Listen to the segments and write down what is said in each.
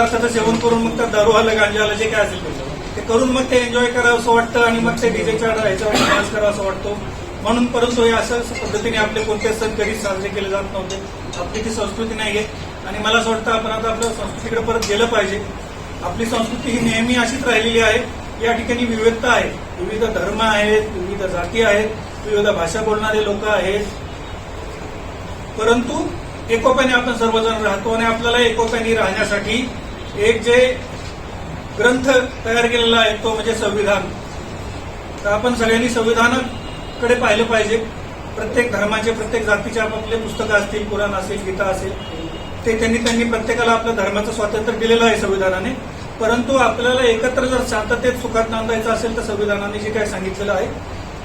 पदार्थाचं सेवन करून मग त्या दारू आलं गांजा आलं जे काय असेल ते. ते करून मग ते एन्जॉय करावं असं वाटतं आणि मग ते डीजेच्या ह्याच्यावर डान्स करावं असं वाटतो. म्हणून परंतु हे असं पद्धतीने आपले कोणते सण कधीच साजरे केले जात नव्हते. आपली ती संस्कृती नाहीये आणि मला असं वाटतं आपण आता आपल्या संस्कृतीकडे परत गेलं पाहिजे. आपली संस्कृती ही नेहमी अशीच राहिलेली आहे. या ठिकाणी विविधता आहे. विविध धर्म आहेत विविध जाती आहेत विविध भाषा बोलणारे लोक आहेत. परंतु एकोप्याने आपण सर्वजण राहतो आणि आपल्याला एकोप्याने राहण्यासाठी एक जे ग्रंथ तयार केलेला आहे तो म्हणजे संविधान. तर आपण सगळ्यांनी संविधानाकडे पाहिलं पाहिजे. प्रत्येक धर्माचे प्रत्येक जातीचे आपापले पुस्तकं असतील कुराण असेल गीता असेल ते त्यांनी त्यांनी प्रत्येकाला आपल्या धर्माचं स्वातंत्र्य दिलेलं आहे संविधानाने. परंतु आपल्याला एकत्र जर शांततेत सुखात नांदायचं असेल तर संविधानाने जे काय सांगितलेलं आहे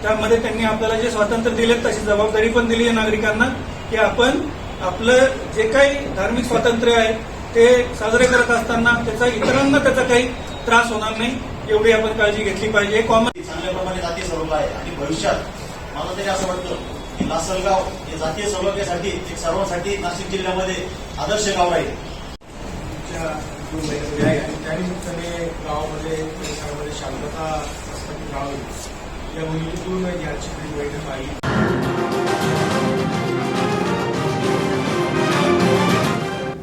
त्यामध्ये त्यांनी आपल्याला जे स्वातंत्र्य दिले तशी जबाबदारी पण दिली आहे नागरिकांना की आपण आपलं जे काही धार्मिक स्वातंत्र्य आहे ते साजरे करत असताना त्याचा इतरांना त्याचा काही त्रास होणार नाही एवढी आपण काळजी घेतली पाहिजे. कॉमन चांगल्या प्रमाणे जातीय स्वरूप आहे आणि भविष्यात मला तरी असं वाटतं की लासलगाव हे जातीय सौलभ्यासाठी एक सर्वांसाठी नाशिक जिल्ह्यामध्ये आदर्श गाव राहील. त्यानिमित्ताने गावामध्ये परिसरामध्ये शांतता गाव. या भूमिकेतून याची बैठक आली